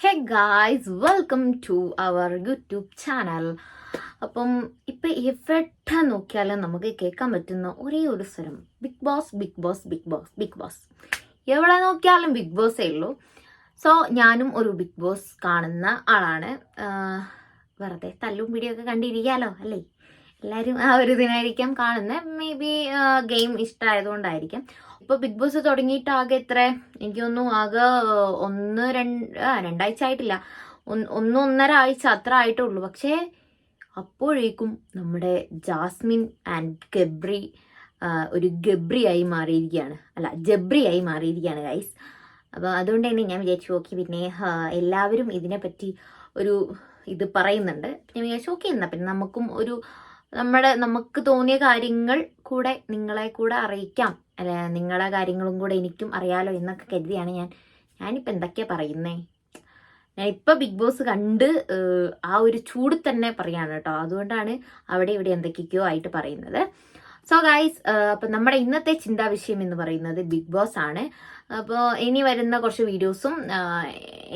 Hey guys welcome to our YouTube channel അപ്പം ഇപ്പം എവിടെ നോക്കിയാലും നമുക്ക് കേൾക്കാൻ പറ്റുന്ന ഒരേ ഒരു സ്വരം Bigg Boss Bigg Boss Bigg Boss Bigg Boss എവിടെ നോക്കിയാലും ബിഗ് ബോസേ ഉള്ളൂ. സോ ഞാനും ഒരു ബിഗ് ബോസ് കാണുന്ന ആളാണ്. വെറുതെ തല്ലും പിടിയൊക്കെ കണ്ടിരിക്കാലോ അല്ലേ? എല്ലാവരും ആ ഒരു ഇതിനായിരിക്കാം കാണുന്നത് മേ ബി ഗെയിം ഇഷ്ടമായതുകൊണ്ടായിരിക്കാം ഇപ്പൊ ബിഗ് ബോസ് തുടങ്ങിയിട്ട് ആകെ എത്ര? എനിക്ക് തോന്നുന്നു ആകെ ഒന്ന് രണ്ട് രണ്ടാഴ്ച ആയിട്ടില്ല. ഒന്ന് ഒന്ന് ഒന്നര ആഴ്ച അത്ര ആയിട്ടുള്ളൂ. പക്ഷേ അപ്പോഴേക്കും നമ്മുടെ ജാസ്മിൻ ആൻഡ് ഗബ്രി ഒരു ഗബ്രിയായി മാറിയിരിക്കുകയാണ്. അല്ല ജബ്രിയായി മാറിയിരിക്കുകയാണ് ഗൈസ് അപ്പോൾ അതുകൊണ്ട് തന്നെ ഞാൻ വിചാരിച്ചു ഓക്കെ പിന്നെ എല്ലാവരും ഇതിനെപ്പറ്റി ഒരു ഇത് പറയുന്നുണ്ട്. ഞാൻ വിചാരിച്ചു ഓക്കെ എന്നാ പിന്നെ നമുക്കും ഒരു നമ്മുടെ നമുക്ക് തോന്നിയ കാര്യങ്ങൾ കൂടെ നിങ്ങളെ കൂടെ അറിയിക്കാം. അല്ല നിങ്ങളെ കാര്യങ്ങളും കൂടെ എനിക്കും അറിയാലോ എന്നൊക്കെ കരുതിയാണ് ഞാൻ. ഞാനിപ്പോൾ എന്തൊക്കെയാ പറയുന്നേ? ഞാനിപ്പോൾ ബിഗ് ബോസ് കണ്ട് ആ ഒരു ചൂട് തന്നെ പറയാണ് കേട്ടോ. അതുകൊണ്ടാണ് അവിടെ ഇവിടെ എന്തൊക്കെയൊക്കെയോ ആയിട്ട് പറയുന്നത്. സോ ഗൈസ് അപ്പം നമ്മുടെ ഇന്നത്തെ ചിന്താ വിഷയം എന്ന് പറയുന്നത് ബിഗ് ബോസ് ആണ്. അപ്പോൾ ഇനി വരുന്ന കുറച്ച് വീഡിയോസും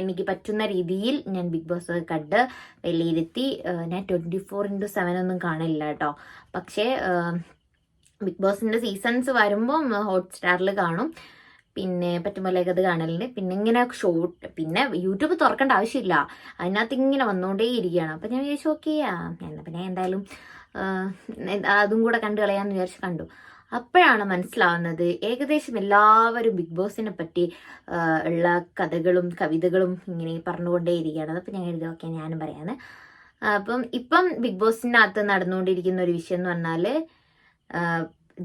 എനിക്ക് പറ്റുന്ന രീതിയിൽ ഞാൻ ബിഗ് ബോസ് കണ്ട് വിലയിരുത്തി ഞാൻ ട്വന്റി ഫോർ ഇന്റു സെവൻ ഒന്നും കാണില്ല കേട്ടോ പക്ഷേ ബിഗ് ബോസിന്റെ സീസൺസ് വരുമ്പോൾ ഹോട്ട്സ്റ്റാറിൽ കാണും. പിന്നെ പറ്റുമ്പോഴേക്ക് അത് കാണലുണ്ട്. പിന്നെ ഇങ്ങനെ ഷോർട്ട് പിന്നെ യൂട്യൂബ് തുറക്കേണ്ട ആവശ്യമില്ല. അതിനകത്ത് ഇങ്ങനെ വന്നുകൊണ്ടേ ഇരിക്കുകയാണ് അപ്പം ഞാൻ വിചാരിച്ചു ഓക്കെ എന്നാ പിന്നെ എന്തായാലും അതും കൂടെ കണ്ടു കളയാന്ന് വിചാരിച്ച് കണ്ടു. അപ്പോഴാണ് മനസ്സിലാവുന്നത് ഏകദേശം എല്ലാവരും ബിഗ് ബോസിനെ പറ്റി ഉള്ള കഥകളും കവിതകളും ഇങ്ങനെ പറഞ്ഞുകൊണ്ടേ ഇരിക്കുകയാണ് അപ്പം ഞാൻ എഴുതി ഓക്കെ ഞാനും പറയാന്ന്. അപ്പം ഇപ്പം ബിഗ് ബോസിന്റെ അകത്ത് നടന്നുകൊണ്ടിരിക്കുന്ന ഒരു വിഷയം എന്ന് പറഞ്ഞാൽ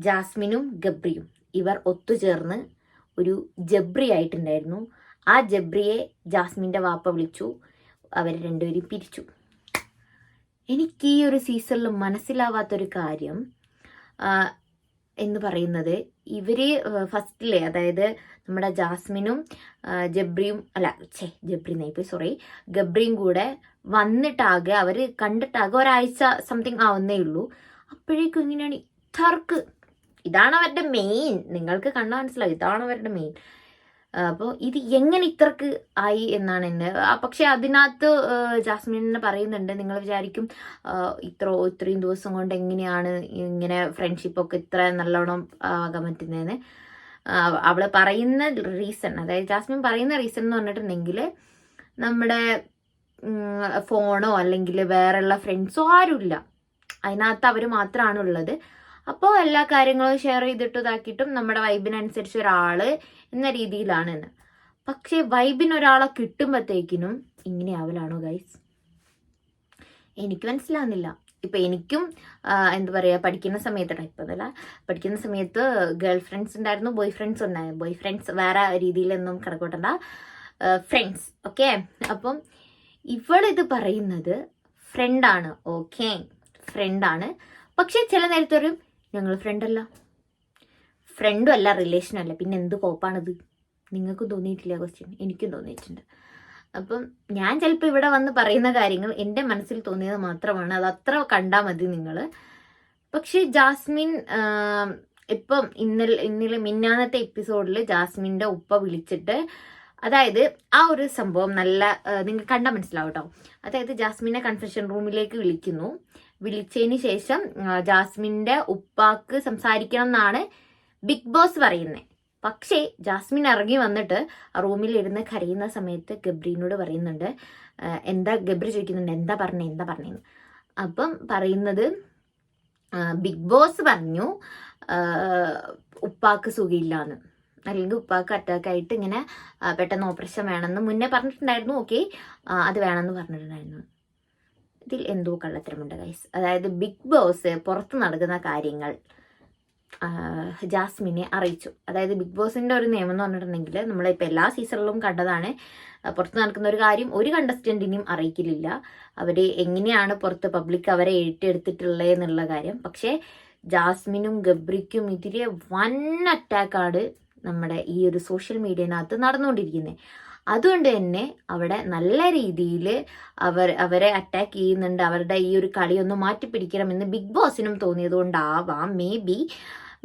ജാസ്മിനും ഗബ്രിയും ഇവർ ഒത്തുചേർന്ന് ഒരു ജബ്രി ആയിട്ടുണ്ടായിരുന്നു. ആ ജബ്രിയെ ജാസ്മിന്റെ വാപ്പ വിളിച്ചു. അവർ രണ്ടുപേരും പിരിച്ചു. എനിക്ക് ഈ ഒരു സീസണിൽ മനസ്സിലാവാത്തൊരു കാര്യം എന്ന് പറയുന്നത് ഇവർ ഫസ്റ്റിലെ അതായത് നമ്മുടെ ജാസ്മിനും ജബ്രിയും അല്ല ഛേ ജബ്രി നൈപ്പ് സോറി ഗബ്രിയും കൂടെ വന്നിട്ടാകെ അവർ കണ്ടിട്ടാകെ ഒരാഴ്ച സംതിങ് ആവുന്നേ ഉള്ളൂ. അപ്പോഴേക്കും ഇങ്ങനെയാണ് ഇത്തർക്ക് ഇതാണ് അവരുടെ മെയിൻ നിങ്ങൾക്ക് കണ്ടാൽ മനസ്സിലാവും ഇതാണ് അവരുടെ മെയിൻ അപ്പോൾ ഇത് എങ്ങനെ ഇത്രക്ക് ആയി എന്നാണ് എന്റെ പക്ഷെ അതിനകത്ത് ജാസ്മിനെ പറയുന്നുണ്ട് നിങ്ങൾ വിചാരിക്കും ഇത്ര ഇത്രയും ദിവസം കൊണ്ട് എങ്ങനെയാണ് ഇങ്ങനെ ഫ്രണ്ട്ഷിപ്പൊക്കെ ഇത്ര നല്ലോണം ആകാൻ പറ്റുന്നതെന്ന്. അവൾ പറയുന്ന റീസൺ അതായത് ജാസ്മിൻ പറയുന്ന റീസൺ എന്ന് പറഞ്ഞിട്ടുണ്ടെങ്കിൽ നമ്മുടെ ഫോണോ അല്ലെങ്കിൽ വേറെയുള്ള ഫ്രണ്ട്സോ ആരുമില്ല. അതിനകത്ത് അവർ മാത്രമാണ് ഉള്ളത് അപ്പോൾ എല്ലാ കാര്യങ്ങളും ഷെയർ ചെയ്തിട്ട് ഇതാക്കിയിട്ടും നമ്മുടെ വൈബിനനുസരിച്ച് ഒരാൾ എന്ന രീതിയിലാണ് പക്ഷേ വൈബിന് ഒരാളെ കിട്ടുമ്പോഴത്തേക്കിനും ഇങ്ങനെ ആവലാണോ ഗൈസ് എനിക്ക് മനസ്സിലാവുന്നില്ല. ഇപ്പൊ എനിക്കും എന്താ പറയാ പഠിക്കുന്ന സമയത്ത് ഇപ്പൊ അതല്ല പഠിക്കുന്ന സമയത്ത് ഗേൾ ഫ്രണ്ട്സ് ഉണ്ടായിരുന്നു ബോയ് ഫ്രണ്ട്സ് ഉണ്ടായിരുന്നു. ബോയ് ഫ്രണ്ട്സ് വേറെ രീതിയിലൊന്നും കിടക്കോട്ടണ്ട ഫ്രണ്ട്സ് ഓക്കെ അപ്പം ഇവളിത് പറയുന്നത് ഫ്രണ്ടാണ് ഓക്കെ ഫ്രണ്ടാണ് പക്ഷെ ചില നേരത്തെ ഒരു ഞങ്ങൾ ഫ്രണ്ടല്ല ഫ്രണ്ടും അല്ല റിലേഷനും അല്ല. പിന്നെ എന്ത് കോപ്പാണിത്? നിങ്ങൾക്കും തോന്നിയിട്ടില്ല ക്വസ്റ്റ്യൻ എനിക്കും തോന്നിയിട്ടുണ്ട്. അപ്പം ഞാൻ ചിലപ്പോൾ ഇവിടെ വന്ന് പറയുന്ന കാര്യങ്ങൾ എന്റെ മനസ്സിൽ തോന്നിയത് മാത്രമാണ്. അത് അത്ര കണ്ടാൽ മതി നിങ്ങൾ പക്ഷേ ജാസ്മിൻ ഇപ്പം ഇന്നലെ ഇന്നലെ മിന്നാന്നത്തെ എപ്പിസോഡിൽ ജാസ്മിന്റെ ഉപ്പ വിളിച്ചിട്ട് അതായത് ആ ഒരു സംഭവം നല്ല നിങ്ങൾ കണ്ടാൽ മനസ്സിലാവും കേട്ടോ അതായത് ജാസ്മിനെ കൺഫെഷൻ റൂമിലേക്ക് വിളിക്കുന്നു. വിളിച്ചതിന് ശേഷം ജാസ്മിന്റെ ഉപ്പാക്ക് സംസാരിക്കണം എന്നാണ് ബിഗ് ബോസ് പറയുന്നത് പക്ഷേ ജാസ്മിൻ ഇറങ്ങി വന്നിട്ട് റൂമിൽ ഇരുന്ന് കരയുന്ന സമയത്ത് ഗബ്രീനോട് പറയുന്നുണ്ട് എന്താ ഗബ്രി ചോദിക്കുന്നുണ്ട് എന്താ പറഞ്ഞു എന്താ പറഞ്ഞേന്ന് അപ്പം പറയുന്നത് ബിഗ് ബോസ് പറഞ്ഞു ഉപ്പാക്ക് സുഖമില്ലാന്ന് അല്ലെങ്കിൽ ഉപ്പാക്ക് അറ്റാക്ക് ആയിട്ട് ഇങ്ങനെ പെട്ടെന്ന് ഓപ്പറേഷൻ വേണമെന്ന് മുന്നേ പറഞ്ഞിട്ടുണ്ടായിരുന്നു ഓക്കെ അത് വേണമെന്ന് പറഞ്ഞിട്ടുണ്ടായിരുന്നു. ഇതിൽ എന്തോ കള്ളത്തരമുണ്ട് ഗൈസ് അതായത് ബിഗ് ബോസ് പുറത്ത് നടക്കുന്ന കാര്യങ്ങൾ ജാസ്മിനെ അറിയിച്ചു. അതായത് ബിഗ് ബോസിന്റെ ഒരു നിയമം എന്ന് പറഞ്ഞിട്ടുണ്ടെങ്കിൽ നമ്മളിപ്പോൾ എല്ലാ സീസണിലും കണ്ടതാണ് പുറത്ത് നടക്കുന്ന ഒരു കാര്യം ഒരു കണ്ടസ്റ്റന്റിനെയും അറിയിക്കില്ല അവർ എങ്ങനെയാണ് പുറത്ത് പബ്ലിക് അവരെ ഏറ്റെടുത്തിട്ടുള്ളത് എന്നുള്ള കാര്യം. പക്ഷേ ജാസ്മിനും ഗബ്രിക്കും ഇതിലെ വൻ അറ്റാക്കാണ് നമ്മുടെ ഈ ഒരു സോഷ്യൽ മീഡിയനകത്ത് നടന്നുകൊണ്ടിരിക്കുന്നത് അതുകൊണ്ട് തന്നെ അവിടെ നല്ല രീതിയിൽ അവർ അവരെ അറ്റാക്ക് ചെയ്യുന്നുണ്ട്. അവരുടെ ഈ ഒരു കളി ഒന്ന് മാറ്റിപ്പിടിക്കണമെന്ന് ബിഗ് ബോസിനും തോന്നിയത് കൊണ്ടാവാം മേ ബി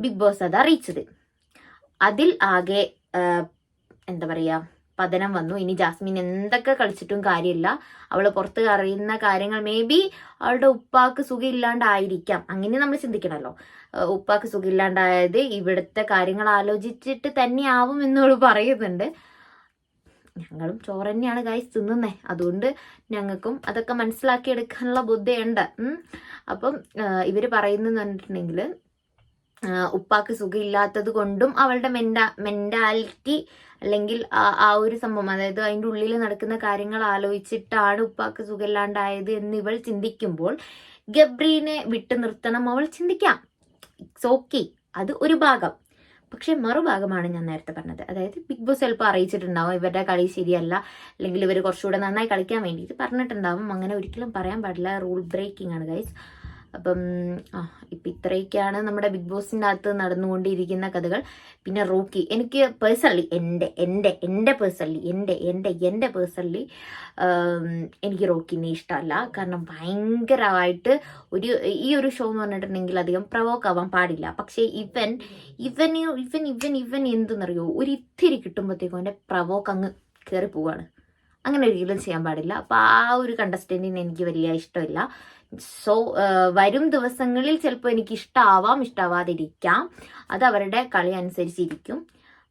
ബിഗ് ബോസ് അത് അറിയിച്ചത്. അതിൽ ആകെ എന്താ പറയുക പതനം വന്നു. ഇനി ജാസ്മിൻ എന്തൊക്കെ കളിച്ചിട്ടും കാര്യമില്ല. അവൾ പുറത്ത് അറിയുന്ന കാര്യങ്ങൾ മേ ബി അവളുടെ ഉപ്പാക്ക് സുഖമില്ലാണ്ടായിരിക്കാം. അങ്ങനെ നമ്മൾ ചിന്തിക്കണമല്ലോ ഉപ്പാക്ക് സുഖമില്ലാണ്ടായത് ഇവിടുത്തെ കാര്യങ്ങൾ ആലോചിച്ചിട്ട് തന്നെയാവും എന്നവൾ പറയുന്നുണ്ട്. ഞങ്ങളും ചോറ് തന്നെയാണ് ഗൈസ് തിന്നുന്നേ. അതുകൊണ്ട് ഞങ്ങൾക്കും അതൊക്കെ മനസ്സിലാക്കി എടുക്കാനുള്ള ബുദ്ധിയുണ്ട് അപ്പം ഇവർ പറയുന്നതെന്ന് പറഞ്ഞിട്ടുണ്ടെങ്കിൽ ഉപ്പാക്ക് സുഖമില്ലാത്തത് കൊണ്ടും അവളുടെ മെന്റാ മെന്റാലിറ്റി അല്ലെങ്കിൽ ആ- ഒരു സംഭവം അതായത് അതിന്റെ ഉള്ളിൽ നടക്കുന്ന കാര്യങ്ങൾ ആലോചിച്ചിട്ടാണ് ഉപ്പാക്ക് സുഖമില്ലാണ്ടായത് എന്ന് ഇവൾ ചിന്തിക്കുമ്പോൾ ഗബ്രീനെ വിട്ടു നിർത്തണം അവൾ ചിന്തിക്കാം. ഇറ്റ്സ് ഓക്കെ അത് ഒരു ഭാഗം. പക്ഷെ മറുഭാഗമാണ് ഞാൻ നേരത്തെ പറഞ്ഞത്. അതായത് ബിഗ് ബോസ് ചിലപ്പോൾ അറിയിച്ചിട്ടുണ്ടാവും ഇവരുടെ കളി ശരിയല്ല അല്ലെങ്കിൽ ഇവർ കുറച്ചുകൂടെ നന്നായി കളിക്കാൻ വേണ്ടിയിട്ട് പറഞ്ഞിട്ടുണ്ടാവും. അങ്ങനെ ഒരിക്കലും പറയാൻ പാടില്ല. റൂൾ ബ്രേക്കിംഗ് ആണ് ഗൈസ് അപ്പം ഇപ്പം ഇത്രയൊക്കെയാണ് നമ്മുടെ ബിഗ് ബോസിന്റെ അകത്ത് നടന്നുകൊണ്ടിരിക്കുന്ന കഥകൾ. പിന്നെ റോക്കി എനിക്ക് പേഴ്സണലി എന്റെ എന്റെ എന്റെ പേഴ്സണലി എന്റെ എന്റെ എന്റെ പേഴ്സണലി എനിക്ക് റോക്കിനെ ഇഷ്ടമല്ല. കാരണം ഭയങ്കരമായിട്ട് ഒരു ഈ ഒരു ഷോ എന്ന് പറഞ്ഞിട്ടുണ്ടെങ്കിൽ അധികം പ്രവോക്ക് ആവാൻ പാടില്ല. പക്ഷേ ഇവൻ ഇവന് ഇവൻ ഇവൻ ഇവൻ എന്തെന്നറിയോ? ഒരു ഇത്തിരി കിട്ടുമ്പോഴത്തേക്കും അവന്റെ പ്രവോക്ക് അങ്ങ് കയറി പോവാണ് അങ്ങനെ ഒരിക്കലും ചെയ്യാൻ പാടില്ല. അപ്പോൾ ആ ഒരു കണ്ടസ്റ്റന്റിന് എനിക്ക് വലിയ ഇഷ്ടമില്ല. സോ വരും ദിവസങ്ങളിൽ ചിലപ്പോൾ എനിക്ക് ഇഷ്ടമാവാം ഇഷ്ടമാവാതിരിക്കാം അത് അവരുടെ കളി അനുസരിച്ചിരിക്കും.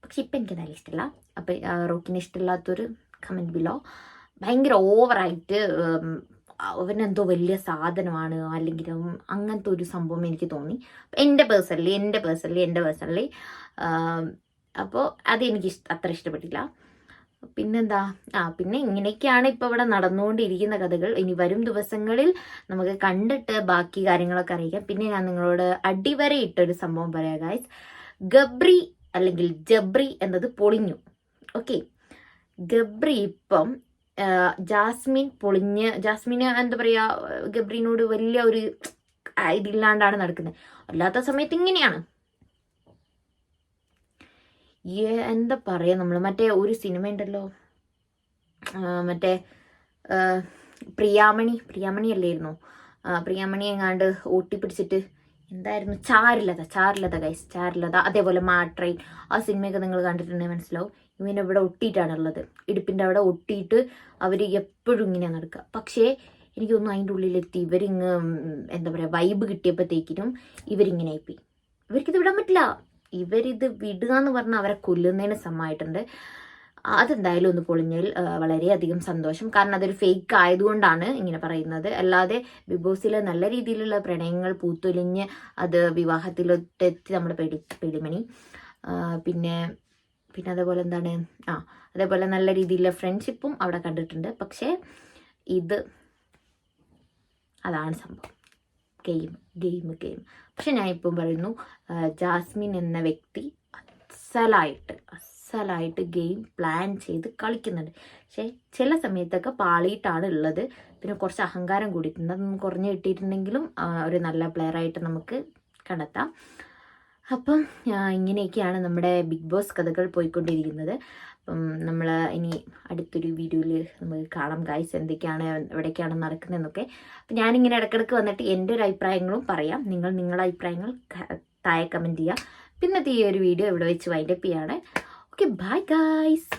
പക്ഷെ ഇപ്പം എനിക്ക് നല്ല ഇഷ്ടമല്ല അപ്പം റോക്കിന് ഇഷ്ടമില്ലാത്തൊരു കമന്റ് ബിലോ ഭയങ്കര ഓവറായിട്ട് അവനെന്തോ വലിയ സാധനമാണ് അല്ലെങ്കിൽ അങ്ങനത്തെ ഒരു സംഭവം എനിക്ക് തോന്നി. എന്റെ പേഴ്സണലി എന്റെ പേഴ്സണലി എന്റെ പേഴ്സണലി അപ്പോൾ അതെനിക്ക് എനിക്ക് അത്ര ഇഷ്ടപ്പെട്ടില്ല. പിന്നെന്താ? ആ പിന്നെ ഇങ്ങനെയൊക്കെയാണ് ഇപ്പോൾ ഇവിടെ നടന്നുകൊണ്ടിരിക്കുന്ന കഥകൾ. ഇനി വരും ദിവസങ്ങളിൽ നമുക്ക് കണ്ടിട്ട് ബാക്കി കാര്യങ്ങളൊക്കെ അറിയിക്കാം. പിന്നെ ഞാൻ നിങ്ങളോട് അടിവരെ ഇട്ടൊരു സംഭവം പറയാം ഗായ്സ് ഗബ്രി അല്ലെങ്കിൽ ജബ്രി എന്നത് പൊളിഞ്ഞു. ഓക്കെ ഗബ്രി ഇപ്പം ജാസ്മിൻ പൊളിഞ്ഞ് ജാസ്മിന് എന്താ പറയാ ഗബ്രിനോട് വലിയ ഒരു ഇതില്ലാണ്ടാണ് നടക്കുന്നത്. അല്ലാത്ത സമയത്ത് ഇങ്ങനെയാണ്. എന്താ പറയാ നമ്മൾ മറ്റേ ഒരു സിനിമ ഉണ്ടല്ലോ. മറ്റേ പ്രിയാമണി. പ്രിയാമണി അല്ലായിരുന്നു? പ്രിയാമണി എങ്ങാണ്ട് ഓട്ടിപ്പിടിച്ചിട്ട് എന്തായിരുന്നു? ചാരുലത ചാരുലത ഗൈസ് ചാരുലത. അതേപോലെ മാട്രൈൻ. ആ സിനിമയൊക്കെ നിങ്ങൾ കണ്ടിട്ടുണ്ടെങ്കിൽ മനസ്സിലാവും. ഇവനെ ഇവിടെ ഒട്ടിയിട്ടാണുള്ളത് ഇടുപ്പിന്റെ അവിടെ ഒട്ടിയിട്ട് അവർ എപ്പോഴും ഇങ്ങനെ നടക്കുക പക്ഷേ എനിക്കൊന്നും അതിന്റെ ഉള്ളിലെത്തി. ഇവരിങ്ങ് എന്താ പറയുക വൈബ് കിട്ടിയപ്പോഴത്തേക്കിനും ഇവരിങ്ങനെ ആയിപ്പോയി. ഇവർക്കിത് വിടാൻ പറ്റില്ല. ഇവരിത് വിടുക എന്ന് പറഞ്ഞാൽ അവരെ കൊല്ലുന്നതിന് സമയമായിട്ടുണ്ട് അതെന്തായാലും ഒന്ന് പൊളിഞ്ഞതിൽ വളരെയധികം സന്തോഷം. കാരണം അതൊരു ഫേക്ക് ആയതുകൊണ്ടാണ് ഇങ്ങനെ പറയുന്നത്. അല്ലാതെ ബിഗ് ബോസിലെ നല്ല രീതിയിലുള്ള പ്രണയങ്ങൾ പൂത്തൊലിഞ്ഞ് അത് വിവാഹത്തിലൊട്ടെത്തി നമ്മുടെ പെടി പെടിമണി. പിന്നെ പിന്നെ അതേപോലെ എന്താണ്? ആ അതേപോലെ നല്ല രീതിയിലുള്ള ഫ്രണ്ട്ഷിപ്പും അവിടെ കണ്ടിട്ടുണ്ട്. പക്ഷേ ഇത് അതാണ് സംഭവം. ഗെയിം ഗെയിം ഗെയിം പക്ഷെ ഞാൻ ഇപ്പം പറയുന്നു ജാസ്മിൻ എന്ന വ്യക്തി അസലായിട്ട് അസലായിട്ട് ഗെയിം പ്ലാൻ ചെയ്ത് കളിക്കുന്നുണ്ട്. പക്ഷേ ചില സമയത്തൊക്കെ പാളിയിട്ടാണ് ഉള്ളത്. പിന്നെ കുറച്ച് അഹങ്കാരം കൂടിയിട്ടുണ്ട്. അതൊന്നും കുറഞ്ഞു കിട്ടിയിട്ടുണ്ടെങ്കിലും ഒരു നല്ല പ്ലെയറായിട്ട് നമുക്ക് കണ്ടെത്താം. അപ്പം ഇങ്ങനെയൊക്കെയാണ് നമ്മുടെ ബിഗ് ബോസ് കഥകൾ പോയിക്കൊണ്ടിരിക്കുന്നത്. അപ്പം നമ്മൾ ഇനി അടുത്തൊരു വീഡിയോയിൽ നമുക്ക് കാണാം ഗായ്സ് എന്തൊക്കെയാണ് എവിടേക്കാണ് നടക്കുന്നതെന്നൊക്കെ. അപ്പം ഞാനിങ്ങനെ ഇടയ്ക്കിടയ്ക്ക് വന്നിട്ട് എന്റെ ഒരു അഭിപ്രായങ്ങളും പറയാം. നിങ്ങൾ നിങ്ങളുടെ അഭിപ്രായങ്ങൾ താഴെ കമന്റ് ചെയ്യുക പിന്നത്തെ ഈ ഒരു വീഡിയോ ഇവിടെ വെച്ച് വൈൻഡപ്പ് ചെയ്യാണ്. Okay bye guys